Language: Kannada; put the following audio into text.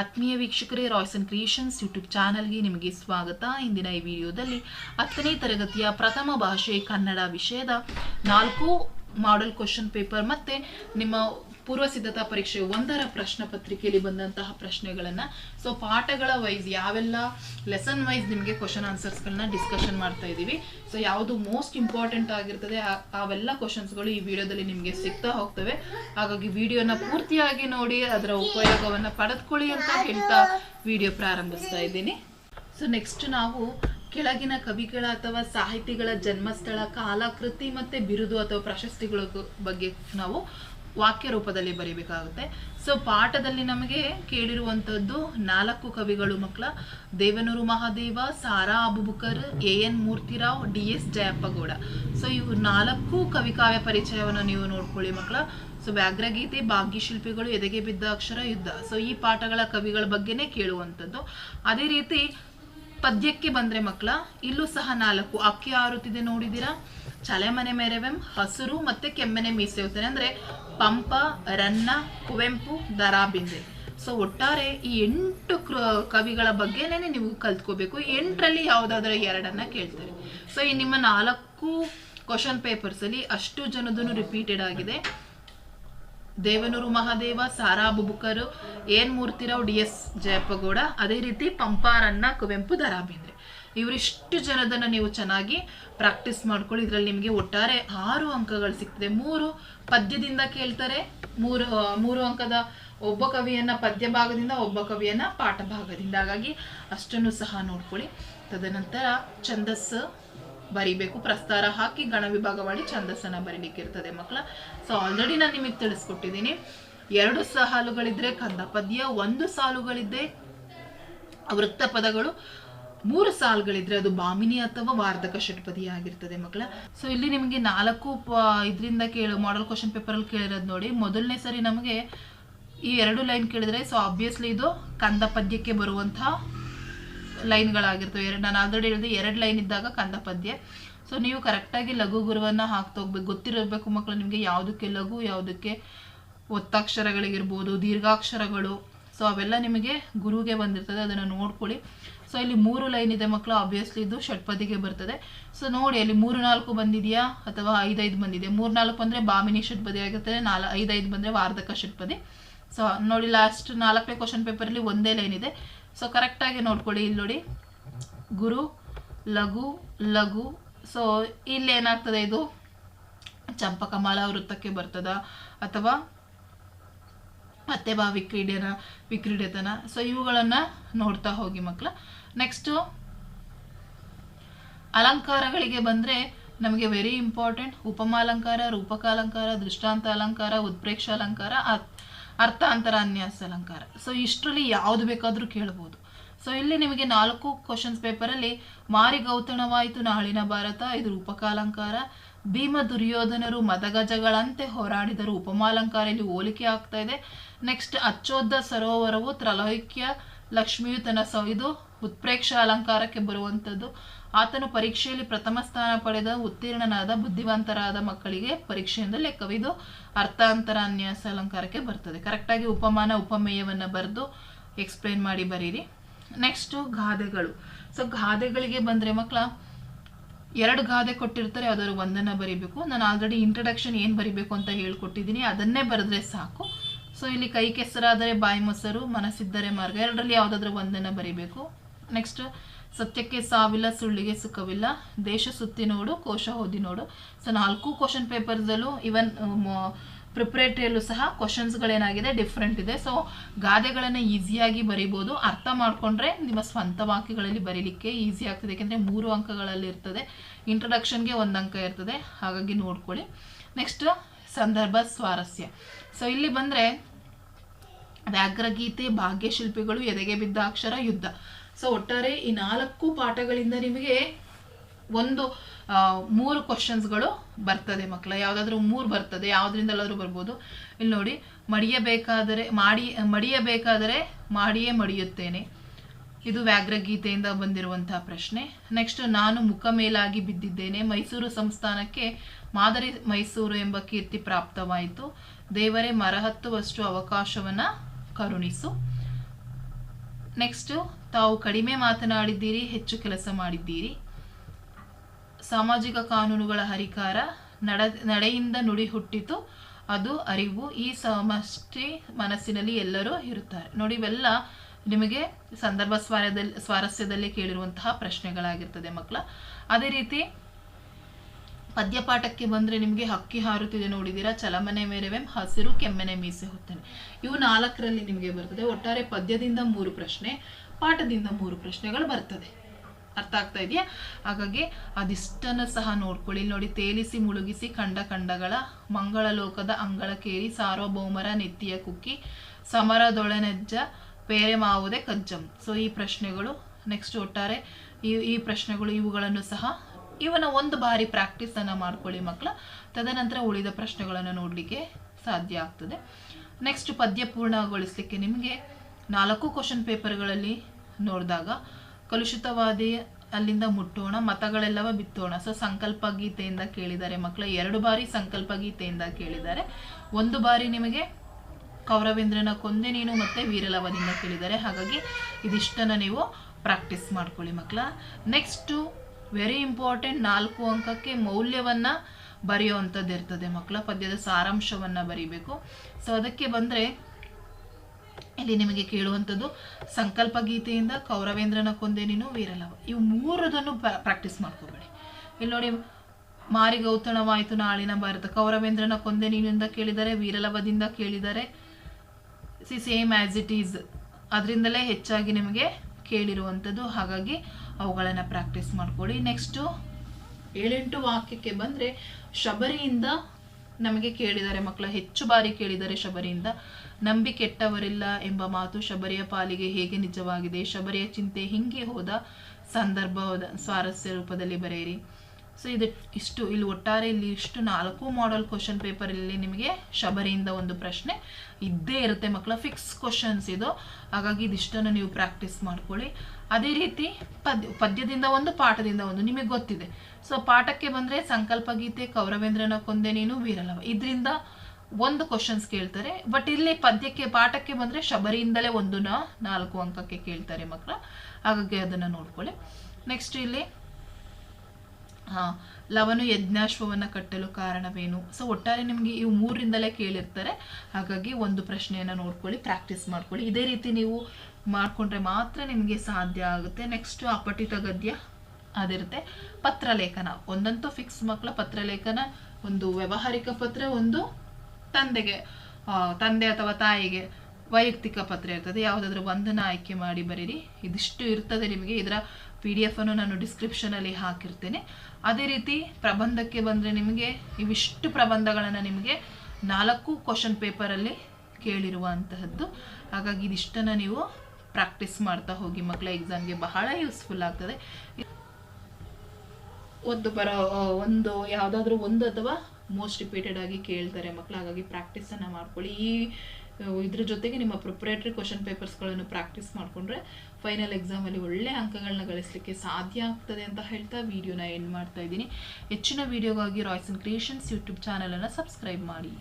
ಆತ್ಮೀಯ ವೀಕ್ಷಕರೇ ರಾಯ್ಸ್ ಅಂಡ್ ಕ್ರಿಯೇಷನ್ಸ್ ಯೂಟ್ಯೂಬ್ ಚಾನಲ್ಗೆ ನಿಮಗೆ ಸ್ವಾಗತ. ಇಂದಿನ ಈ ವಿಡಿಯೋದಲ್ಲಿ ಹತ್ತನೇ ತರಗತಿಯ ಪ್ರಥಮ ಭಾಷೆ ಕನ್ನಡ ವಿಷಯದ ನಾಲ್ಕು ಮಾಡೆಲ್ ಕ್ವಶನ್ ಪೇಪರ್ ಮತ್ತು ನಿಮ್ಮ ಪೂರ್ವ ಸಿದ್ಧತಾ ಪರೀಕ್ಷೆ ಒಂದರ ಪ್ರಶ್ನೆ ಪತ್ರಿಕೆಯಲ್ಲಿ ಬಂದಂತಹ ಪ್ರಶ್ನೆಗಳನ್ನ. ಸೊ ಪಾಠಗಳ ವೈಸ್ ಯಾವೆಲ್ಲ ಲೆಸನ್ ವೈಸ್ ನಿಮಗೆ ಕ್ವಶನ್ ಆನ್ಸರ್ಸ್ಗಳನ್ನ ಡಿಸ್ಕಷನ್ ಮಾಡ್ತಾ ಇದ್ದೀವಿ. ಸೊ ಯಾವುದು ಮೋಸ್ಟ್ ಇಂಪಾರ್ಟೆಂಟ್ ಆಗಿರ್ತದೆ ಅವೆಲ್ಲ ಕ್ವಶನ್ಸ್ಗಳು ಈ ವಿಡಿಯೋದಲ್ಲಿ ನಿಮಗೆ ಸಿಗ್ತಾ ಹೋಗ್ತವೆ. ಹಾಗಾಗಿ ವಿಡಿಯೋನ ಪೂರ್ತಿಯಾಗಿ ನೋಡಿ, ಅದರ ಉಪಯೋಗವನ್ನ ಪಡೆದುಕೊಳ್ಳಿ ಅಂತ ಹೇಳ್ತಾ ವಿಡಿಯೋ ಪ್ರಾರಂಭಿಸ್ತಾ ಇದ್ದೀನಿ. ಸೊ ನೆಕ್ಸ್ಟ್ ನಾವು ಕೆಳಗಿನ ಕವಿಗಳ ಅಥವಾ ಸಾಹಿತಿಗಳ ಜನ್ಮಸ್ಥಳ, ಕಾಲಾಕೃತಿ ಮತ್ತೆ ಬಿರುದು ಅಥವಾ ಪ್ರಶಸ್ತಿಗಳ ಬಗ್ಗೆ ನಾವು ವಾಕ್ಯ ರೂಪದಲ್ಲಿ ಬರೀಬೇಕಾಗುತ್ತೆ. ಸೊ ಪಾಠದಲ್ಲಿ ನಮಗೆ ಕೇಳಿರುವಂಥದ್ದು ನಾಲ್ಕು ಕವಿಗಳು ಮಕ್ಕಳ. Devanuru Mahadeva, Sara Abubakkar A N Murthyrao D S Jayappagowda. So ಇವು ನಾಲ್ಕು ಕವಿಕಾವ್ಯ ಪರಿಚಯವನ್ನು ನೀವು ನೋಡ್ಕೊಳ್ಳಿ ಮಕ್ಕಳ. ಸೊ ವ್ಯಾಘ್ರಗೀತೆ, ಭಾಗ್ಯಶಿಲ್ಪಿಗಳು, ಎದೆಗೆ ಬಿದ್ದ ಅಕ್ಷರ, ಯುದ್ಧ. ಸೊ ಈ ಪಾಠಗಳ ಕವಿಗಳ ಬಗ್ಗೆನೇ ಕೇಳುವಂಥದ್ದು. ಅದೇ ರೀತಿ ಪದ್ಯಕ್ಕೆ ಬಂದ್ರೆ ಮಕ್ಕಳ, ಇಲ್ಲೂ ಸಹ ನಾಲ್ಕು ಅಕ್ಕಿ ಆರುತ್ತಿದೆ ನೋಡಿದಿರಾ ಚಲೆಮನೆ ಮೆರೆವೆಂ, ಹಸುರು ಮತ್ತೆ ಕೆಮ್ಮನೆ ಮೀಸೆ ಹೋಗ್ತಾನೆ ಅಂದ್ರೆ ಪಂಪ, ರನ್ನ, ಕುವೆಂಪು, ದರಾಬಿಂದೆ. ಸೊ ಒಟ್ಟಾರೆ ಈ ಎಂಟು ಕವಿಗಳ ಬಗ್ಗೆನೇ ನೀವು ಕಲ್ತ್ಕೋಬೇಕು. ಎಂಟರಲ್ಲಿ ಯಾವುದಾದ್ರೂ ಎರಡನ್ನ ಕೇಳ್ತಾರೆ. ಸೊ ಈ ನಿಮ್ಮ ನಾಲ್ಕು ಕ್ವಶನ್ ಪೇಪರ್ಸ್ ಅಲ್ಲಿ ಅಷ್ಟು ಜನದನ್ನು ರಿಪೀಟೆಡ್ ಆಗಿದೆ. ದೇವನೂರು ಮಹಾದೇವ, ಸಾರಾ ಬುಬುಕರು, ಏನ್ ಮೂರ್ತಿರಾವ್ ಡಿ ಎಸ್ ಜಯಪ್ಪಗೌಡ, ಅದೇ ರೀತಿ ಪಂಪಾರನ್ನ ಕುವೆಂಪು ದರಾ ಬೇಂದ್ರೆ ಇವರಿಷ್ಟು ಜನದನ್ನ ನೀವು ಚೆನ್ನಾಗಿ ಪ್ರಾಕ್ಟೀಸ್ ಮಾಡ್ಕೊಳ್ಳಿ. ಇದರಲ್ಲಿ ನಿಮಗೆ ಒಟ್ಟಾರೆ ಆರು ಅಂಕಗಳು ಸಿಗ್ತದೆ. ಮೂರು ಪದ್ಯದಿಂದ ಕೇಳ್ತಾರೆ. ಮೂರು ಮೂರು ಅಂಕದ ಒಬ್ಬ ಕವಿಯನ್ನ ಪದ್ಯ ಭಾಗದಿಂದ ಒಬ್ಬ ಕವಿಯನ್ನ ಪಾಠ ಭಾಗದಿಂದ. ಹಾಗಾಗಿ ಅಷ್ಟನ್ನು ಸಹ ನೋಡ್ಕೊಳ್ಳಿ. ತದನಂತರ ಛಂದಸ್ಸು. ಬರಿಬೇಕು, ಪ್ರಸ್ತಾರ ಹಾಕಿ ಗಣ ವಿಭಾಗ ಮಾಡಿ ಛಂದಸ್ಸನ್ನ ಬರೀಲಿಕ್ಕೆ ಇರ್ತದೆ ಮಕ್ಕಳ. ಸೊ ಆಲ್ರೆಡಿ ನಾನು ನಿಮಗೆ ತಿಳಿಸ್ಕೊಟ್ಟಿದ್ದೀನಿ ಎರಡು ಸಾಲುಗಳಿದ್ರೆ ಕಂದ ಪದ್ಯ ಒಂದು ಸಾಲುಗಳಿದ್ದೆ ವೃತ್ತ ಪದಗಳು, ಮೂರು ಸಾಲುಗಳಿದ್ರೆ ಅದು ಬಾಮಿನಿ ಅಥವಾ ವಾರ್ಧಕ ಷಟ್ಪದಿ ಆಗಿರ್ತದೆ ಮಕ್ಕಳ. ಸೊ ಇಲ್ಲಿ ನಿಮಗೆ ನಾಲ್ಕು ಇದರಿಂದ ಕೇಳು ಮಾಡಲ್ ಕ್ವಶನ್ ಪೇಪರಲ್ಲಿ ಕೇಳಿರೋದು ನೋಡಿ. ಮೊದಲನೇ ಸರಿ ನಮಗೆ ಈ ಎರಡು ಲೈನ್ ಕೇಳಿದ್ರೆ ಸೊ ಆಬ್ವಿಯಸ್ಲಿ ಇದು ಕಂದ ಪದ್ಯಕ್ಕೆ ಬರುವಂತಹ ಲೈನ್ಗಳಾಗಿರ್ತವೆ. ಎರಡು ನಾನು ಆಲ್ರೆಡಿ ಹೇಳಿದೆ ಎರಡು ಲೈನ್ ಇದ್ದಾಗ ಕಂದ ಪದ್ಯ ಸೊ ನೀವು ಕರೆಕ್ಟಾಗಿ ಲಘು ಗುರುವನ್ನ ಹಾಕ್ತಾ ಹೋಗ್ಬೇಕು. ಗೊತ್ತಿರಬೇಕು ಮಕ್ಕಳು ನಿಮಗೆ ಯಾವುದಕ್ಕೆ ಲಘು, ಯಾವುದಕ್ಕೆ ಒತ್ತಾಕ್ಷರಗಳಿಗಿರ್ಬೋದು, ದೀರ್ಘಾಕ್ಷರಗಳು. ಸೊ ಅವೆಲ್ಲ ನಿಮಗೆ ಗುರುಗೆ ಬಂದಿರ್ತದೆ. ಅದನ್ನು ನೋಡ್ಕೊಳ್ಳಿ. ಸೊ ಇಲ್ಲಿ ಮೂರು ಲೈನ್ ಇದೆ ಮಕ್ಕಳು. ಆಬ್ವಿಯಸ್ಲಿ ಇದು ಷಟ್ಪದಿಗೆ ಬರ್ತದೆ. ಸೊ ನೋಡಿ, ಅಲ್ಲಿ ಮೂರು ನಾಲ್ಕು ಬಂದಿದೆಯಾ? ಅಥವಾ ಐದೈದು ಬಂದಿದೆ ಮೂರು ನಾಲ್ಕು ಬಂದರೆ ಬಾಮಿನಿ ಷಟ್ಪದಿ ಆಗಿರ್ತದೆ. ನಾಲ್ ಐದೈದು ಬಂದರೆ ವಾರ್ಧಕ ಷಟ್ಪದಿ. ಸೊ ನೋಡಿ ಲಾಸ್ಟ್ ನಾಲ್ಕನೇ ಕ್ವಶನ್ ಪೇಪರಲ್ಲಿ ಒಂದೇ ಲೈನ್ ಇದೆ. ಸೊ ಕರೆಕ್ಟಾಗಿ ನೋಡ್ಕೊಳ್ಳಿ ಇಲ್ಲಿ ನೋಡಿ. ಗುರು, ಲಘು ಲಘು. ಸೊ ಇಲ್ಲಿ ಏನಾಗ್ತದೆ ಇದು? ಚಂಪಕಮಾಲ ವೃತ್ತಕ್ಕೆ ಬರ್ತದ ಅಥವಾ ಮತ್ತೆ ಬಾ ವಿಕ್ರೀಡೆನ, ವಿಕ್ರೀಡೆತನ. ಸೊ ಇವುಗಳನ್ನ ನೋಡ್ತಾ ಹೋಗಿ ಮಕ್ಕಳ ನೆಕ್ಸ್ಟು ಅಲಂಕಾರಗಳಿಗೆ ಬಂದ್ರೆ ನಮಗೆ ವೆರಿ ಇಂಪಾರ್ಟೆಂಟ್ ಉಪಮಾಲಂಕಾರ ರೂಪಕಾಲಂಕಾರ ದೃಷ್ಟಾಂತ ಅಲಂಕಾರ, ಉತ್ಪ್ರೇಕ್ಷ ಅಲಂಕಾರ. ಅರ್ಥಾಂತರ ಅನ್ಯಾಸ ಅಲಂಕಾರ ಸೊ ಇಷ್ಟರಲ್ಲಿ ಯಾವುದು ಬೇಕಾದರೂ ಕೇಳ್ಬೋದು. ಸೊ ಇಲ್ಲಿ ನಿಮಗೆ ನಾಲ್ಕು ಕ್ವಶನ್ಸ್ ಪೇಪರಲ್ಲಿ ಮಾರಿ ಗೌತಣವಾಯಿತು ನಾಳಿನ ಭಾರತ, ಇದು ರೂಪಕಾಲಂಕಾರ. ಭೀಮ ದುರ್ಯೋಧನರು ಮದಗಜಗಳಂತೆ ಹೋರಾಡಿದರು ಉಪಮಾಲಂಕಾರ ಇಲ್ಲಿ ಹೋಲಿಕೆ ಆಗ್ತಾ ಇದೆ. ನೆಕ್ಸ್ಟ್ ಅಚ್ಚೋದ್ದ ಸರೋವರವು ತ್ರಲೈಕ್ಯ ಲಕ್ಷ್ಮಿಯು ತನ್ನ ಸವಿದು ಉತ್ಪ್ರೇಕ್ಷ ಅಲಂಕಾರಕ್ಕೆ ಬರುವಂಥದ್ದು ಆತನು ಪರೀಕ್ಷೆಯಲ್ಲಿ ಪ್ರಥಮ ಸ್ಥಾನ ಪಡೆದ ಉತ್ತೀರ್ಣನಾದ ಬುದ್ಧಿವಂತರಾದ ಮಕ್ಕಳಿಗೆ ಪರೀಕ್ಷೆಯಿಂದ ಲೆಕ್ಕವಿದು ಅರ್ಥಾಂತರ ಅನ್ಯಾಸ ಅಲಂಕಾರಕ್ಕೆ ಬರ್ತದೆ. ಕರೆಕ್ಟಾಗಿ ಉಪಮಾನ, ಉಪಮೇಯವನ್ನ ಬರೆದು ಎಕ್ಸ್ಪ್ಲೇನ್ ಮಾಡಿ ಬರೀರಿ. ನೆಕ್ಸ್ಟು ಗಾದೆಗಳು. ಸೊ ಗಾದೆಗಳಿಗೆ ಬಂದರೆ ಮಕ್ಕಳ ಎರಡು ಗಾದೆ ಕೊಟ್ಟಿರ್ತಾರೆ, ಯಾವ್ದಾದ್ರು ಒಂದನ್ನು ಬರಿಬೇಕು. ನಾನು ಆಲ್ರೆಡಿ ಇಂಟ್ರಡಕ್ಷನ್ ಏನು ಬರಿಬೇಕು ಅಂತ ಹೇಳ್ಕೊಟ್ಟಿದ್ದೀನಿ. ಅದನ್ನೇ ಬರೆದ್ರೆ ಸಾಕು. ಸೊ ಇಲ್ಲಿ ಕೈ ಕೆಸರಾದರೆ ಬಾಯಿ ಮೊಸರು, ಮನಸ್ಸಿದ್ದರೆ ಮಾರ್ಗ, ಎರಡರಲ್ಲಿ ಯಾವುದಾದ್ರೂ ಒಂದನ್ನ ಬರಿಬೇಕು. ನೆಕ್ಸ್ಟ್ ಸತ್ಯಕ್ಕೆ ಸಾವಿಲ್ಲ, ಸುಳ್ಳಿಗೆ ಸುಖವಿಲ್ಲ. ದೇಶ ಸುತ್ತಿ ನೋಡು, ಕೋಶ ಓದಿ ನೋಡು. ಸೊ ನಾಲ್ಕು ಕ್ವಶನ್ ಪೇಪರ್ಸಲ್ಲೂ ಇವನ್ ಪ್ರಿಪ್ರೇಟರಿಯಲ್ಲೂ ಸಹ ಕ್ವಶನ್ಸ್ಗಳೇನಾಗಿದೆ ಡಿಫ್ರೆಂಟ್ ಇದೆ. ಸೊ ಗಾದೆಗಳನ್ನು ಈಸಿಯಾಗಿ ಬರಿಬೋದು. ಅರ್ಥ ಮಾಡಿಕೊಂಡ್ರೆ ನಿಮ್ಮ ಸ್ವಂತ ವಾಕ್ಯಗಳಲ್ಲಿ ಬರೀಲಿಕ್ಕೆ ಈಸಿ ಆಗ್ತದೆ. ಯಾಕೆಂದರೆ ಮೂರು ಅಂಕಗಳಲ್ಲಿ ಇರ್ತದೆ. ಇಂಟ್ರಡಕ್ಷನ್ಗೆ ಒಂದು ಅಂಕ ಇರ್ತದೆ. ಹಾಗಾಗಿ ನೋಡ್ಕೊಳ್ಳಿ. ನೆಕ್ಸ್ಟ್ ಸಂದರ್ಭ ಸ್ವಾರಸ್ಯ. ಸೊ ಇಲ್ಲಿ ಬಂದರೆ ವ್ಯಾಘ್ರಗೀತೆ, ಭಾಗ್ಯಶಿಲ್ಪಿಗಳು, ಎದೆಗೆ ಬಿದ್ದ ಅಕ್ಷರ, ಯುದ್ಧ. ಸೊ ಒಟ್ಟಾರೆ ಈ ನಾಲ್ಕು ಪಾಠಗಳಿಂದ ನಿಮಗೆ ಒಂದು ಮೂರು ಕ್ವಶನ್ಸ್ಗಳು ಬರ್ತದೆ ಮಕ್ಕಳ. ಯಾವುದಾದ್ರೂ ಮೂರು ಬರ್ತದೆ. ಯಾವುದ್ರಿಂದಲಾದರೂ ಬರ್ಬೋದು. ಇಲ್ಲಿ ನೋಡಿ, ಮಡಿಯಬೇಕಾದರೆ, ಮಾಡಿ, ಮಡಿಯಬೇಕಾದರೆ ಮಾಡಿಯೇ ಮಡಿಯುತ್ತೇನೆ. ಇದು ವ್ಯಾಘ್ರಗೀತೆಯಿಂದ ಬಂದಿರುವಂತಹ ಪ್ರಶ್ನೆ. ನೆಕ್ಸ್ಟ್ ನಾನು ಮುಖ ಮೇಲಾಗಿ ಬಿದ್ದಿದ್ದೇನೆ. ಮೈಸೂರು ಸಂಸ್ಥಾನಕ್ಕೆ ಮಾದರಿ ಮೈಸೂರು ಎಂಬ ಕೀರ್ತಿ ಪ್ರಾಪ್ತವಾಯಿತು. ದೇವರೇ ಮರಹತ್ತುವಷ್ಟು ಅವಕಾಶವನ್ನ ಕರುಣಿಸು. ನೆಕ್ಸ್ಟು ತಾವು ಕಡಿಮೆ ಮಾತನಾಡಿದ್ದೀರಿ, ಹೆಚ್ಚು ಕೆಲಸ ಮಾಡಿದ್ದೀರಿ. ಸಾಮಾಜಿಕ ಕಾನೂನುಗಳ ಹರಿಕಾರ ನಡ, ನಡೆಯಿಂದ ನುಡಿ ಹುಟ್ಟಿತು ಅದು ಅರಿವು. ಈ ಸಮಷ್ಟಿ ಮನಸ್ಸಿನಲ್ಲಿ ಎಲ್ಲರೂ ಇರುತ್ತಾರೆ. ನೋಡಿ, ಇವೆಲ್ಲ ನಿಮಗೆ ಸಂದರ್ಭ ಸ್ವಾರದಲ್ಲಿ ಸ್ವಾರಸ್ಯದಲ್ಲಿ ಕೇಳಿರುವಂತಹ ಪ್ರಶ್ನೆಗಳಾಗಿರ್ತದೆ ಮಕ್ಕಳ. ಅದೇ ರೀತಿ ಪದ್ಯಪಾಠಕ್ಕೆ ಬಂದರೆ ನಿಮಗೆ ಹಕ್ಕಿ ಹಾರುತ್ತಿದೆ ನೋಡಿದ್ದೀರಾ ಚಲಮನೆ ಮೇರೆವೆಂ, ಹಸಿರು ಕೆಮ್ಮೆನೆ ಮೀಸೆ ಹೊತ್ತನೆ. ಇವು ನಾಲ್ಕರಲ್ಲಿ ನಿಮಗೆ ಬರ್ತದೆ. ಒಟ್ಟಾರೆ ಪದ್ಯದಿಂದ ಮೂರು ಪ್ರಶ್ನೆ, ಪಾಠದಿಂದ ಮೂರು ಪ್ರಶ್ನೆಗಳು ಬರ್ತದೆ. ಅರ್ಥ ಆಗ್ತಾ ಇದೆಯಾ? ಹಾಗಾಗಿ ಅದಿಷ್ಟನ್ನು ಸಹ ನೋಡ್ಕೊಳ್ಳಿ. ನೋಡಿ, ತೇಲಿಸಿ ಮುಳುಗಿಸಿ ಕಂಡ ಕಂಡಗಳ ಮಂಗಳ ಲೋಕದ ಅಂಗಳ ಕೇರಿ, ಸಾರ್ವಭೌಮರ ನೆತ್ತಿಯ ಕುಕ್ಕಿ, ಸಮರದೊಳನೆಜ್ಜ ಬೇರೆ ಮಾವುದೇ ಕಜ್ಜಂ. ಸೊ ಈ ಪ್ರಶ್ನೆಗಳು ನೆಕ್ಸ್ಟ್ ಒಟ್ಟಾರೆ ಈ ಈ ಪ್ರಶ್ನೆಗಳು, ಇವುಗಳನ್ನು ಸಹ ಇವನ ಒಂದು ಬಾರಿ ಪ್ರಾಕ್ಟೀಸನ್ನು ಮಾಡ್ಕೊಳ್ಳಿ ಮಕ್ಕಳ. ತದನಂತರ ಉಳಿದ ಪ್ರಶ್ನೆಗಳನ್ನು ನೋಡಲಿಕ್ಕೆ ಸಾಧ್ಯ ಆಗ್ತದೆ. ನೆಕ್ಸ್ಟ್ ಪದ್ಯ ಪೂರ್ಣಗೊಳಿಸಲಿಕ್ಕೆ ನಿಮಗೆ ನಾಲ್ಕು ಕ್ವಶನ್ ಪೇಪರ್ಗಳಲ್ಲಿ ನೋಡಿದಾಗ, ಕಲುಷಿತವಾದಿ ಅಲ್ಲಿಂದ ಮುಟ್ಟೋಣ, ಮತಗಳೆಲ್ಲವ ಬಿತ್ತೋಣ. ಸೊ ಸಂಕಲ್ಪ ಗೀತೆಯಿಂದ ಕೇಳಿದ್ದಾರೆ ಮಕ್ಕಳ. ಎರಡು ಬಾರಿ ಸಂಕಲ್ಪ ಗೀತೆಯಿಂದ ಕೇಳಿದ್ದಾರೆ. ಒಂದು ಬಾರಿ ನಿಮಗೆ ಕೌರವೇಂದ್ರನ ಕೊಂದೆ ನೀನು ಮತ್ತೆ ವೀರಲವದಿಂದ ಕೇಳಿದ್ದಾರೆ. ಹಾಗಾಗಿ ಇದಿಷ್ಟನ್ನು ನೀವು ಪ್ರಾಕ್ಟೀಸ್ ಮಾಡ್ಕೊಳ್ಳಿ ಮಕ್ಕಳ. ನೆಕ್ಸ್ಟು ವೆರಿ ಇಂಪಾರ್ಟೆಂಟ್ ನಾಲ್ಕು ಅಂಕಕ್ಕೆ ಮೌಲ್ಯವನ್ನು ಬರೆಯುವಂಥದ್ದು ಇರ್ತದೆ ಮಕ್ಕಳ ಪದ್ಯದ ಸಾರಾಂಶವನ್ನು ಬರೀಬೇಕು. ಸೊ ಅದಕ್ಕೆ ಬಂದರೆ ಇಲ್ಲಿ ನಿಮಗೆ ಕೇಳುವಂಥದ್ದು ಸಂಕಲ್ಪ ಗೀತೆಯಿಂದ ಕೌರವೇಂದ್ರನ ಕೊಂದೆ ನೀನು ವೀರಲವ. ಇವು ಮೂರದನ್ನು ಪ್ರಾಕ್ಟೀಸ್ ಮಾಡ್ಕೋಬೇಡಿ. ಇಲ್ಲಿ ನೋಡಿ ಮಾರಿಗೌತಣವಾಯಿತು ನಾಳಿನ ಭಾರತ. ಕೌರವೇಂದ್ರನ ಕೊಂದೆ ನೀನಿಂದ ಕೇಳಿದರೆ, ವೀರಲವದಿಂದ ಕೇಳಿದರೆ C same as it is ಅದರಿಂದಲೇ ಹೆಚ್ಚಾಗಿ ನಿಮಗೆ ಕೇಳಿರುವಂಥದ್ದು. ಹಾಗಾಗಿ ಅವುಗಳನ್ನು ಪ್ರಾಕ್ಟೀಸ್ ಮಾಡ್ಕೊಳ್ಳಿ. ನೆಕ್ಸ್ಟು ಏಳೆಂಟು ವಾಕ್ಯಕ್ಕೆ ಬಂದರೆ, ಶಬರಿಯಿಂದ ನಮಗೆ ಕೇಳಿದ್ದಾರೆ ಮಕ್ಕಳು ಹೆಚ್ಚು ಬಾರಿ ಕೇಳಿದ್ದಾರೆ ಶಬರಿಯಿಂದ ನಂಬಿ ಕೆಟ್ಟವರಿಲ್ಲ ಎಂಬ ಮಾತು ಶಬರಿಯ ಪಾಲಿಗೆ ಹೇಗೆ ನಿಜವಾಗಿದೆ, ಶಬರಿಯ ಚಿಂತೆ ಹಿಂಗೆ ಹೋದ ಸಂದರ್ಭದ ಸ್ವಾರಸ್ಯ ರೂಪದಲ್ಲಿ ಬರೆಯಿರಿ. ಸೊ ಇದು ಇಷ್ಟು, ಇಲ್ಲಿ ಒಟ್ಟಾರೆ ಇಲ್ಲಿ ಇಷ್ಟು ನಾಲ್ಕು ಮಾಡಲ್ ಕ್ವಶನ್ ಪೇಪರಲ್ಲಿ ನಿಮಗೆ ಶಬರಿಯಿಂದ ಒಂದು ಪ್ರಶ್ನೆ ಇದ್ದೇ ಇರುತ್ತೆ ಮಕ್ಕಳ ಫಿಕ್ಸ್ ಕ್ವಶನ್ಸ್ ಇದು. ಹಾಗಾಗಿ ಇದಿಷ್ಟನ್ನು ನೀವು ಪ್ರಾಕ್ಟೀಸ್ ಮಾಡ್ಕೊಳ್ಳಿ. ಅದೇ ರೀತಿ ಪದ್ಯ, ಪದ್ಯದಿಂದ ಒಂದು, ಪಾಠದಿಂದ ಒಂದು, ನಿಮಗೆ ಗೊತ್ತಿದೆ. ಸೊ ಪಾಠಕ್ಕೆ ಬಂದರೆ ಸಂಕಲ್ಪ, ಗೀತೆ, ಕೌರವೇಂದ್ರನ ಕೊಂದೆ ನೀನು, ವೀರಲವ. ಇದರಿಂದ ಒಂದು ಕ್ವಶನ್ಸ್ ಕೇಳ್ತಾರೆ. ಬಟ್ ಇಲ್ಲಿ ಪದ್ಯಕ್ಕೆ, ಪಾಠಕ್ಕೆ ಬಂದರೆ ಶಬರಿಯಿಂದಲೇ ಒಂದು ನಾಲ್ಕು ಅಂಕಕ್ಕೆ ಕೇಳ್ತಾರೆ ಮಕ್ಕಳ. ಹಾಗಾಗಿ ಅದನ್ನು ನೋಡ್ಕೊಳ್ಳಿ. ನೆಕ್ಸ್ಟ್ ಇಲ್ಲಿ ಲವನು ಯಜ್ಞಾಶ್ವವನ್ನು ಕಟ್ಟಲು ಕಾರಣವೇನು? ಸೊ ಒಟ್ಟಾರೆ ನಿಮಗೆ ಇವು ಮೂರರಿಂದಲೇ ಕೇಳಿರ್ತಾರೆ. ಹಾಗಾಗಿ ಒಂದು ಪ್ರಶ್ನೆಯನ್ನು ನೋಡ್ಕೊಳ್ಳಿ ಪ್ರಾಕ್ಟೀಸ್ ಮಾಡ್ಕೊಳ್ಳಿ. ಇದೇ ರೀತಿ ನೀವು ಮಾಡಿಕೊಂಡ್ರೆ ಮಾತ್ರ ನಿಮಗೆ ಸಾಧ್ಯ ಆಗುತ್ತೆ. ನೆಕ್ಸ್ಟ್ ಅಪಠಿತ ಗದ್ಯ ಅದಿರುತ್ತೆ. ಪತ್ರಲೇಖನ. ಒಂದಂತೂ ಫಿಕ್ಸ್ ಮಕ್ಕಳ ಪತ್ರಲೇಖನ, ಒಂದು ವ್ಯಾವಹಾರಿಕ ಪತ್ರ, ಒಂದು ತಂದೆಗೆ ತಂದೆ ಅಥವಾ ತಾಯಿಗೆ ವೈಯಕ್ತಿಕ ಪತ್ರ ಇರ್ತದೆ. ಯಾವುದಾದ್ರೂ ಒಂದನ್ನು ಆಯ್ಕೆ ಮಾಡಿ ಬರೀರಿ. ಇದಿಷ್ಟು ಇರ್ತದೆ ನಿಮಗೆ. ಇದರ ಪಿ ಡಿ ಎಫನ್ನು ನಾನು ಡಿಸ್ಕ್ರಿಪ್ಷನಲ್ಲಿ ಹಾಕಿರ್ತೇನೆ. ಅದೇ ರೀತಿ ಪ್ರಬಂಧಕ್ಕೆ ಬಂದರೆ ನಿಮಗೆ ಇವಿಷ್ಟು ಪ್ರಬಂಧಗಳನ್ನು ನಿಮಗೆ ನಾಲ್ಕು ಕ್ವಶನ್ ಪೇಪರಲ್ಲಿ ಕೇಳಿರುವಂತಹದ್ದು. ಹಾಗಾಗಿ ಇದಿಷ್ಟನ್ನು ನೀವು ಪ್ರಾಕ್ಟೀಸ್ ಮಾಡ್ತಾ ಹೋಗಿ ಮಕ್ಕಳ ಎಕ್ಸಾಮ್ಗೆ ಬಹಳ ಯೂಸ್ಫುಲ್ ಆಗ್ತದೆ. ಒಂದು ಬರೋ ಒಂದು ಯಾವುದಾದ್ರೂ ಒಂದು ಅಥವಾ ಮೋಸ್ಟ್ ರಿಪೀಟೆಡ್ ಆಗಿ ಕೇಳ್ತಾರೆ. ಮಕ್ಕಳು ಹಾಗಾಗಿ ಪ್ರಾಕ್ಟೀಸನ್ನು ಮಾಡ್ಕೊಳ್ಳಿ. ಈ ಇದ್ರ ಜೊತೆಗೆ ನಿಮ್ಮ ಪ್ರಿಪ್ರೇಟರಿ ಕ್ವಶನ್ ಪೇಪರ್ಸ್ಗಳನ್ನು ಪ್ರಾಕ್ಟೀಸ್ ಮಾಡಿಕೊಂಡ್ರೆ ಫೈನಲ್ ಎಕ್ಸಾಮಲ್ಲಿ ಒಳ್ಳೆ ಅಂಕಗಳನ್ನ ಗಳಿಸಲಿಕ್ಕೆ ಸಾಧ್ಯ ಆಗ್ತದೆ ಅಂತ ಹೇಳ್ತಾ ವಿಡಿಯೋನ ಎಂಡ್ ಮಾಡ್ತಾ ಇದ್ದೀನಿ. ಹೆಚ್ಚಿನ ವಿಡಿಯೋಗಾಗಿ ರಾಯ್ಸನ್ ಕ್ರಿಯೇಷನ್ಸ್ ಯೂಟ್ಯೂಬ್ ಚಾನಲನ್ನು ಸಬ್ಸ್ಕ್ರೈಬ್ ಮಾಡಿ.